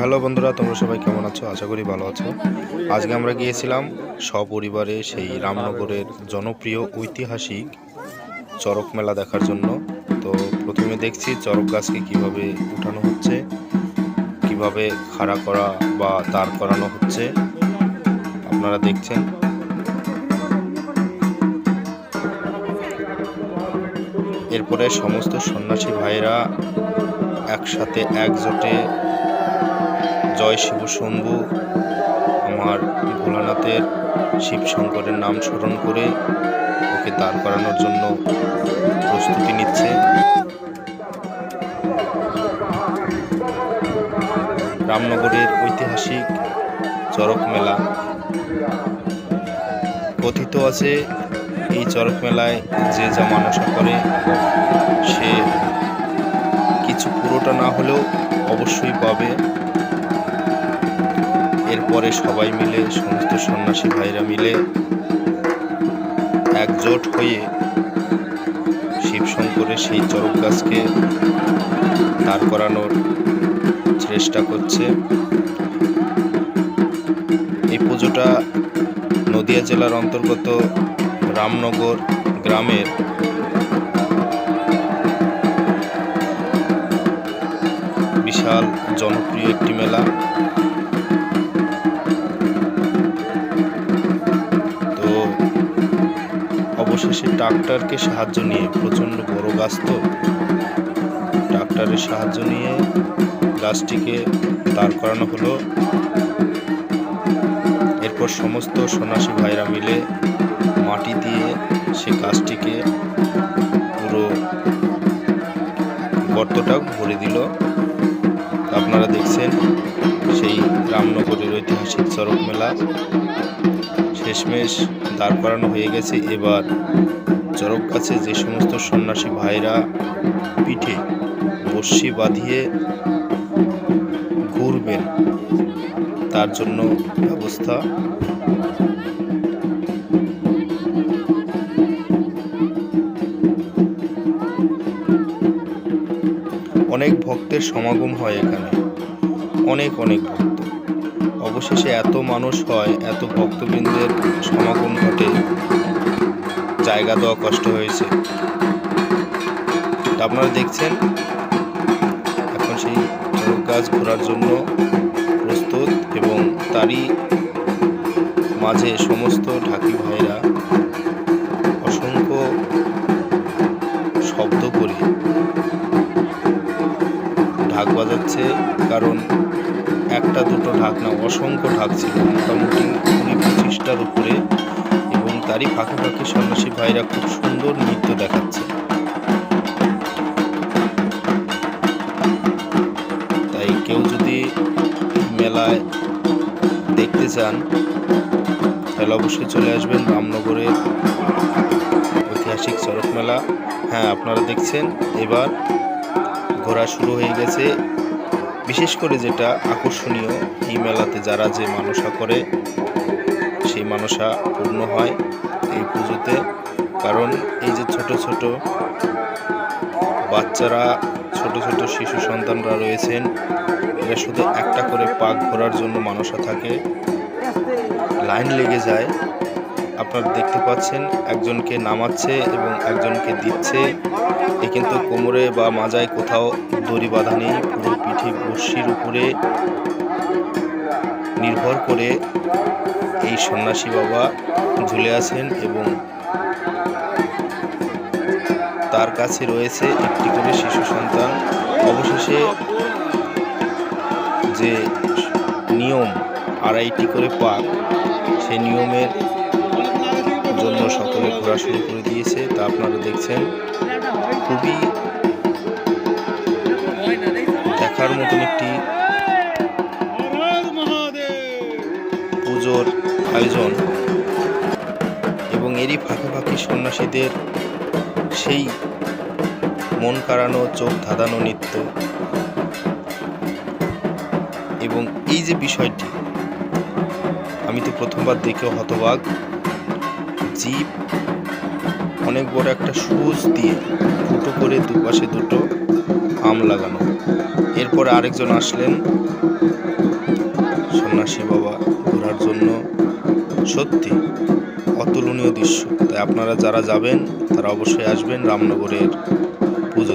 Hello বন্ধুরা, তোমরা সবাই কেমন আছো? আশা করি ভালো আছো। আজকে আমরা গিয়েছিলাম সপরিবারে সেই রামনগরের জনপ্রিয় ঐতিহাসিক চরক মেলা দেখার জন্য। তো প্রথমে দেখছি চরক গাছকে কীভাবে উঠানো হচ্ছে, কীভাবে খাড়া করা বা দাঁড় করানো হচ্ছে। আপনারা দেখছেন। এরপরে সমস্ত সন্ন্যাসী ভাইরা একসাথে একজোটে জয় শিব শম্ভু। আমার ভোলানাথের শিব শঙ্করের নাম স্মরণ করে ওকে দাঁড় করানোর জন্য প্রস্তুতি নিচ্ছে। রামনগরের ঐতিহাসিক চরক মেলা। কথিত আছে, এই চরক মেলায় যে যা মানসা করে, সে কিছু পুরোটা না হলেও অবশ্যই পাবে। এরপরে সবাই মিলে, সমস্ত সন্ন্যাসী ভাইরা মিলে একজোট হয়ে শিবশঙ্করের সেই চরক গাছকে দাঁড় করানোর চেষ্টা করছে। এই পুজোটা নদিয়া জেলার অন্তর্গত রামনগর গ্রামের বিশাল জনপ্রিয় একটি মেলা। অবশেষে ট্রাক্টরকে সাহায্য নিয়ে, প্রচণ্ড বড় গাছ তো। ট্রাক্টরের সাহায্য নিয়ে গাছটিকে দাঁড় করানো হলো। এরপর সমস্ত সন্ন্যাসী ভাইরা মিলে মাটি দিয়ে সে গাছটিকে পুরো গর্তটা ভরে দিল। আপনারা দেখছেন সেই রামনগরের ঐতিহাসিক চরক মেলা। শেষমেশ দাঁড় করানো হয়ে গেছে। এবার চরক গাছে যে সমস্ত সন্ন্যাসী ভাইরা পিঠে বর্ষি বাঁধিয়ে ঘুরবেন, তার জন্য ব্যবস্থা। অনেক ভক্তের সমাগম হয় এখানে। অনেক অনেক ভক্ত। অবশেষে এত মানুষ হয়, এত ভক্তবৃন্দের সমাগম ঘটে। জায়গা দেওয়া কষ্ট হয়েছে। আপনারা দেখছেন, এখন সেই গাছ ঘোরার জন্য প্রস্তুত এবং তারই মাঝে সমস্ত ঢাকি ভাইরা অসংখ্য শব্দ করে ঢাক বাজাচ্ছে, কারণ একটা দুটো ঢাক না, অসংখ্য ঢাক ছিল। মোটামুটি কুড়ি পঁচিশটার উপরে। এবং তারই ফাঁকে ফাঁকে সন্ন্যাসী ভাইরা খুব সুন্দর নৃত্য দেখাচ্ছে। তাই কেউ যদি মেলায় দেখতে চান, তাহলে অবশ্যই চলে আসবেন রামনগরের ঐতিহাসিক চরক মেলা। হ্যাঁ আপনারা দেখছেন, এবার ঘোরা শুরু হয়ে গেছে। বিশেষ করে যেটা আকর্ষণীয় এই মেলাতে যারা যে মানসা করে, সেই মানসা পূর্ণ হয় এই পুজোতে। কারণ এই যে ছোট ছোট বাচ্চারা, ছোট ছোট শিশু সন্তানরা রয়েছেন, এরা শুধু একটা করে পাক ঘোরার জন্য মানসা থাকে। লাইন লেগে যায়। আপনারা দেখতে পাচ্ছেন, একজনকে নামাচ্ছে এবং একজনকে দিচ্ছে। এ কিন্তু কোমরে বা মাজায় কোথাও দড়ি বাঁধা নেই, পুরো পিঠে বর্ষির উপরে নির্ভর করে এই সন্ন্যাসী বাবা ঝুলে আছেন এবং তার কাছে রয়েছে একটি করে শিশু সন্তান। অবশেষে যে নিয়ম আড়াইটি করে পাক সেই নিয়মের জন্য সকলে ঘোরা শুরু করে দিয়েছে। তা আপনারা দেখছেন। খুবই দেখার মতন একটি পুজোর আয়োজন। এবং এরই ফাঁকে ফাঁকে সন্ন্যাসীদের সেই মন কাড়ানো, চোখ ধাঁধানো নৃত্য। এবং এই যে বিষয়টি, আমি তো প্রথমবার দেখেও হতবাক। জিপ অনেক বড় একটা সুচ দিয়ে ফুটো করে দুপাশে দুটো আম লাগানো। এরপর আরেকজন আসলেন। সন্ন্যাসী বাবা ঘোরার জন্য। সত্যি, অতুলনীয় দৃশ্য। তাই আপনারা যারা যাবেন, তারা অবশ্যই আসবেন রামনগরের পুজো